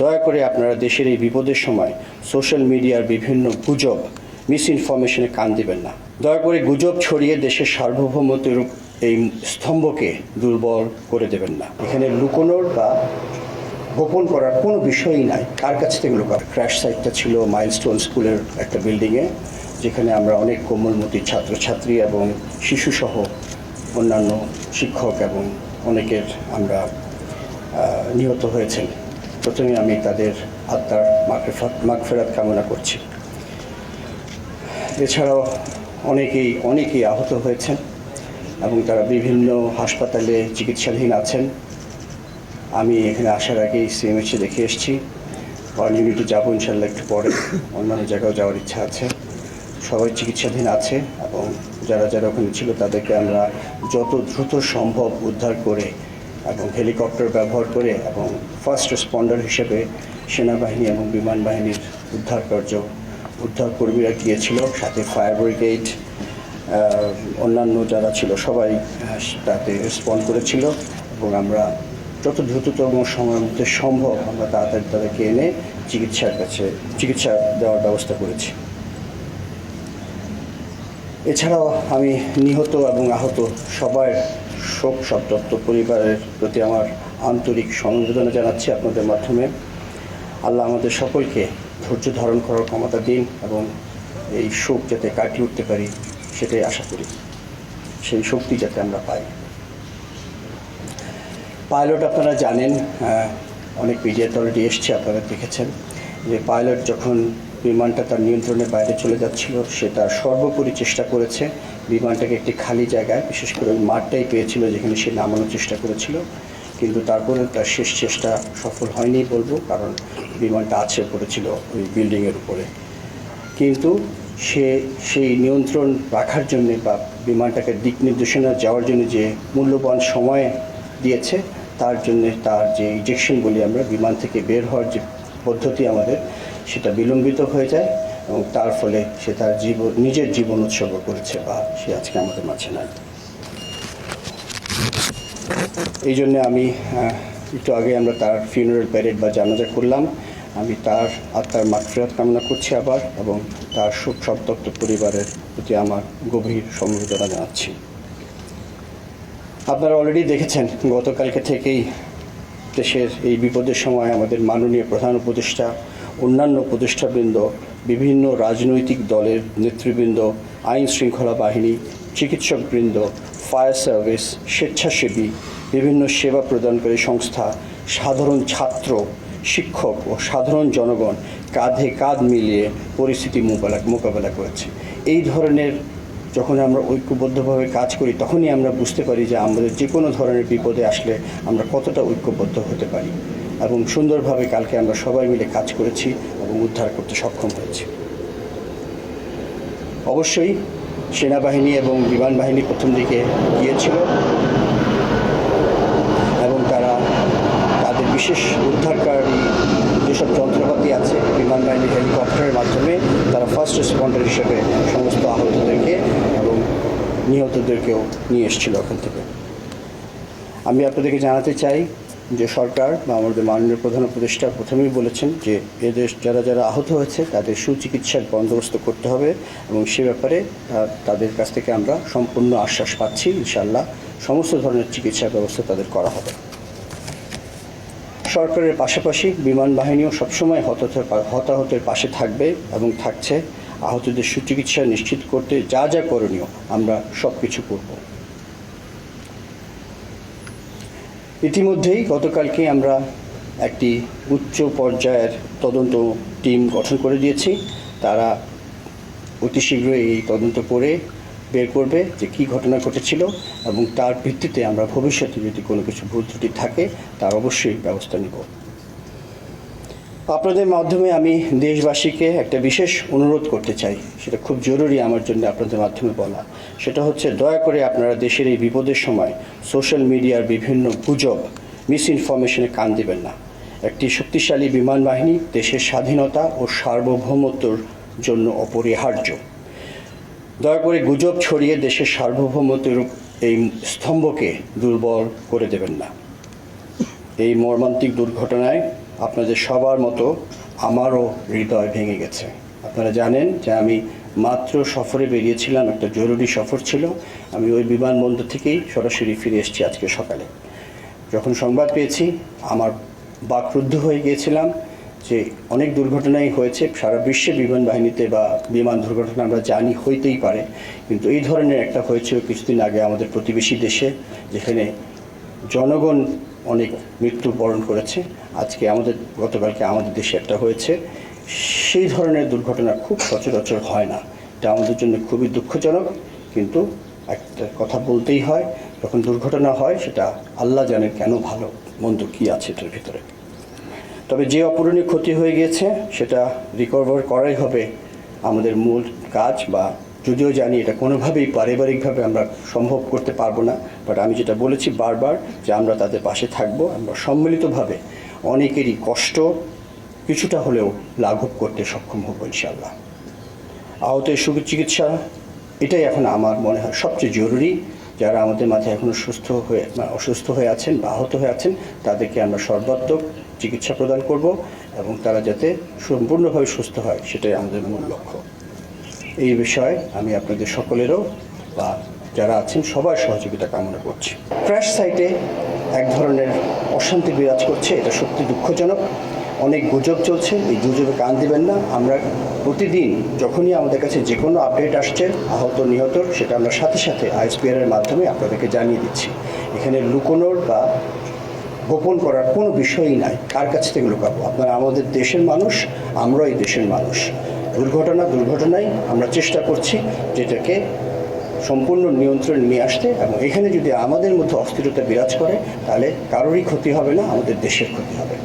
দয়া করে আপনারা দেশের এই বিপদের সময় সোশ্যাল মিডিয়ার বিভিন্ন গুজব মিস ইনফরমেশনে কান দিবেন না। দয়া করে গুজব ছড়িয়ে দেশের সার্বভৌমত্বের এই স্তম্ভকে দুর্বল করে দেবেন না। এখানে লুকোনোর বা গোপন করার কোনো বিষয়ই নাই। কার কাছ থেকে লুকার ক্র্যাশ সাইটটা ছিল মাইলস্টোন স্কুলের একটা বিল্ডিংয়ে যেখানে আমরা অনেক কোমলমতি ছাত্রছাত্রী এবং শিশুসহ অন্যান্য শিক্ষক এবং অনেকের আমরা নিহত হয়েছেন। প্রথমে আমি তাদের আত্মার মাগফেরাত মাগফেরাত কামনা করছি। এছাড়াও অনেকেই অনেকেই আহত হয়েছেন এবং তারা বিভিন্ন হাসপাতালে চিকিৎসাধীন আছেন। আমি এখানে আসার আগেই সিএমএইচে দেখে এসেছি। ওয়ান ইউনিটে যাব ইনশাল্লাহ একটু পরে। অন্যান্য জায়গাও যাওয়ার ইচ্ছা আছে। সবাই চিকিৎসাধীন আছে এবং যারা যারা ওখানে ছিল তাদেরকে আমরা যত দ্রুত সম্ভব উদ্ধার করে এবং হেলিকপ্টার ব্যবহার করে এবং ফার্স্ট রেসপন্ডার হিসেবে সেনাবাহিনী এবং বিমান বাহিনীর উদ্ধার কার্য উদ্ধার কর্মীরা গিয়েছিল, সাথে ফায়ার ব্রিগেড অন্যান্য যারা ছিল সবাই তাতে রেসপন্ড করেছিল এবং আমরা যত দ্রুততম সময়ের মধ্যে সম্ভব আমরা তাড়াতাড়ি তাদেরকে এনে চিকিৎসার কাছে, চিকিৎসা দেওয়ার ব্যবস্থা করেছি। এছাড়াও আমি নিহত এবং আহত সবার শোক সন্তপ্ত পরিবারের প্রতি আমার আন্তরিক সমবেদনা জানাচ্ছি আপনাদের মাধ্যমে। আল্লাহ আমাদের সকলকে ধৈর্য ধারণ করার ক্ষমতা দিন এবং এই শোক যাতে কাটিয়ে উঠতে পারি সেটাই আশা করি। সেই শক্তি যাতে আমরা পাই। পাইলট আপনারা জানেন অনেক মিডিয়াতে অলরেডি এসছে, আপনারা দেখেছেন যে পাইলট যখন বিমানটা তার নিয়ন্ত্রণের বাইরে চলে যাচ্ছিল, সে তার সর্বোপরি চেষ্টা করেছে বিমানটাকে একটি খালি জায়গায়, বিশেষ করে মাঠটাই পেয়েছিল যেখানে সে নামানোর চেষ্টা করেছিল। কিন্তু তারপরে তার শেষ চেষ্টা সফল হয়নি বলব, কারণ বিমানটা আছে পড়েছিল ওই বিল্ডিংয়ের উপরে। কিন্তু সে সেই নিয়ন্ত্রণ রাখার জন্যে বা বিমানটাকে দিক নির্দেশনা যাওয়ার জন্য যে মূল্যবান সময় দিয়েছে, তার জন্য তার যে ইজেকশন বলি আমরা বিমান থেকে বের হওয়ার যে পদ্ধতি আমাদের, সেটা বিলম্বিত হয়ে যায়। এবং তার ফলে সে তার জীবন, নিজের জীবন উৎসর্গ করেছে বা সে আজকে আমাদের মাঝে নাই। এই জন্য আমি একটু আগে আমরা তার ফিউনারাল প্যারেড বা জানাজা করলাম। আমি তার আত্মার মাগফিরাত কামনা করছি আবার এবং তার শোক সন্তপ্ত পরিবারের প্রতি আমার গভীর সমবেদনা জানাচ্ছি। আপনারা অলরেডি দেখেছেন, গতকালকে থেকেই দেশের এই বিপদের সময় আমাদের মাননীয় প্রধান উপদেষ্টা, অন্যান্য উপদেষ্টাবৃন্দ বিভিন্ন রাজনৈতিক দলের নেতৃবৃন্দ, আইন শৃঙ্খলা বাহিনী, চিকিৎসকবৃন্দ, ফায়ার সার্ভিস, স্বেচ্ছাসেবী, বিভিন্ন সেবা প্রদানকারী সংস্থা, সাধারণ ছাত্র, শিক্ষক ও সাধারণ জনগণ কাঁধে কাঁধ মিলিয়ে পরিস্থিতি মোকাবেলা মোকাবেলা করেছে। এই ধরনের যখন আমরা ঐক্যবদ্ধভাবে কাজ করি, তখনই আমরা বুঝতে পারি যে আমাদের যে কোনো ধরনের বিপদে আসলে আমরা কতটা ঐক্যবদ্ধ হতে পারি। এবং সুন্দরভাবে কালকে আমরা সবাই মিলে কাজ করেছি। এবং উদ্ধার করতে সক্ষম হয়েছি। অবশ্যই সেনাবাহিনী এবং বিমান বাহিনী প্রথম দিকে গিয়েছিল এবং তারা তাদের বিশেষ উদ্ধারকারী যেসব যন্ত্রপাতি আছে, বিমান বাহিনীর হেলিকপ্টারের মাধ্যমে, তারা ফার্স্ট রেসপন্ডার হিসেবে সমস্ত আহতদেরকে এবং নিহতদেরকেও নিয়ে এসেছিল ওখান থেকে। আমি আপনাদেরকে জানাতে চাই যে সরকার বা আমাদের মাননীয় প্রধান উপদেষ্টা প্রথমেই বলেছেন যে এদের যারা যারা আহত হয়েছে, তাদের সুচিকিৎসার বন্দোবস্ত করতে হবে এবং সে ব্যাপারে তাদের কাছ থেকে আমরা সম্পূর্ণ আশ্বাস পাচ্ছি। ইনশাল্লাহ সমস্ত ধরনের চিকিৎসার ব্যবস্থা তাদের করা হবে। সরকারের পাশাপাশি বিমান বাহিনীও সবসময় হতাহতের পাশে থাকবে এবং থাকছে। আহতদের সুচিকিৎসা নিশ্চিত করতে যা যা করণীয় আমরা সব কিছু করব। ইতিমধ্যেই গতকালকে আমরা একটি উচ্চ পর্যায়ের তদন্ত টিম গঠন করে দিয়েছি। তারা অতি শীঘ্রই এই তদন্ত করে বের করবে যে কী ঘটনা ঘটেছিল এবং তার ভিত্তিতে আমরা ভবিষ্যতে যদি কোনো কিছু ভুল ত্রুটি থাকে, তার অবশ্যই ব্যবস্থা নিব। আপনাদের মাধ্যমে আমি দেশবাসীকে একটা বিশেষ অনুরোধ করতে চাই। সেটা খুব জরুরি আমার জন্য আপনাদের মাধ্যমে বলা। সেটা হচ্ছে দয়া করে আপনারা দেশের এই বিপদের সময় সোশ্যাল মিডিয়ার বিভিন্ন গুজব মিস ইনফরমেশনে কান দেবেন না। একটি শক্তিশালী বিমান বাহিনী দেশের স্বাধীনতা ও সার্বভৌমত্বর জন্য অপরিহার্য। দয়া করে গুজব ছড়িয়ে দেশের সার্বভৌমত্বের এই স্তম্ভকে দুর্বল করে দেবেন না। এই মর্মান্তিক দুর্ঘটনায় আপনাদের সবার মতো আমারও হৃদয় ভেঙে গেছে। আপনারা জানেন যে আমি মাত্র সফরে বেরিয়েছিলাম, একটা জরুরি সফর ছিল। আমি ওই বিমানবন্দর থেকেই সরাসরি ফিরে এসেছি আজকে সকালে। যখন সংবাদ পেয়েছি, আমার বাকরুদ্ধ হয়ে গিয়েছিলাম যে অনেক দুর্ঘটনাই হয়েছে। সারা বিশ্বে বিমান বাহিনীতে বা বিমান দুর্ঘটনা আমরা জানি হইতেই পারে। কিন্তু এই ধরনের একটা হয়েছিল কিছুদিন আগে আমাদের প্রতিবেশী দেশে, যেখানে জনগণ অনেক মৃত্যুবরণ করেছে। আজকে আমাদের, গতকালকে আমাদের দেশে একটা হয়েছে। সেই ধরনের দুর্ঘটনা খুব সচরাচর হয় না। এটা আমাদের জন্য খুবই দুঃখজনক, কিন্তু একটা কথা বলতেই হয়, যখন দুর্ঘটনা হয়, সেটা আল্লাহ জানে কেন ভালো, মন্দ কী আছে এটার ভিতরে। তবে যে অপূরণীয় ক্ষতি হয়ে গিয়েছে, সেটা রিকভার করাই হবে আমাদের মূল কাজ বা যদিও জানি এটা কোনোভাবেই পারিবারিকভাবে আমরা সম্ভব করতে পারব না বাট আমি যেটা বলেছি বারবার যে আমরা তাদের পাশে থাকব, আমরা সম্মিলিতভাবে অনেকেরই কষ্ট কিছুটা হলেও লাঘব করতে সক্ষম হব ইনশাল্লাহ আহতের সুচিকিৎসা এটাই এখন আমার মনে হয় সবচেয়ে জরুরি। যারা আমাদের মাঝে এখনও সুস্থ হয়ে অসুস্থ হয়ে আছেন বা আহত হয়ে আছেন, তাদেরকে আমরা সর্বাত্মক চিকিৎসা প্রদান করব এবং তারা যাতে সম্পূর্ণভাবে সুস্থ হয়, সেটাই আমাদের মূল লক্ষ্য। এই বিষয়ে আমি আপনাদের সকলেরও বা যারা আছেন সবার সহযোগিতা কামনা করছি। ক্র্যাশ সাইটে এক ধরনের অশান্তি বিরাজ করছে, এটা সত্যি দুঃখজনক। অনেক গুজব চলছে, এই গুজবে কান দিবেন না। আমরা প্রতিদিন যখনই আমাদের কাছে যে কোনো আপডেট আসছে, আহত, নিহত, সেটা আমরা সাথে সাথে আইএসপিআর এর মাধ্যমে আপনাদেরকে জানিয়ে দিচ্ছি। এখানে লুকোনোর বা গোপন করার কোনো বিষয়ই নাই। কার কাছ থেকে লুকাবো? আপনারা আমাদের দেশের মানুষ আমরাও এই দেশের মানুষ। দুর্ঘটনা, দুর্ঘটনায় আমরা চেষ্টা করছি যেটাকে সম্পূর্ণ নিয়ন্ত্রণ নিয়ে আসতে এবং এখানে যদি আমাদের মধ্যে অস্থিরতা বিরাজ করে, তাহলে কারোরই ক্ষতি হবে না, আমাদের দেশের ক্ষতি হবে।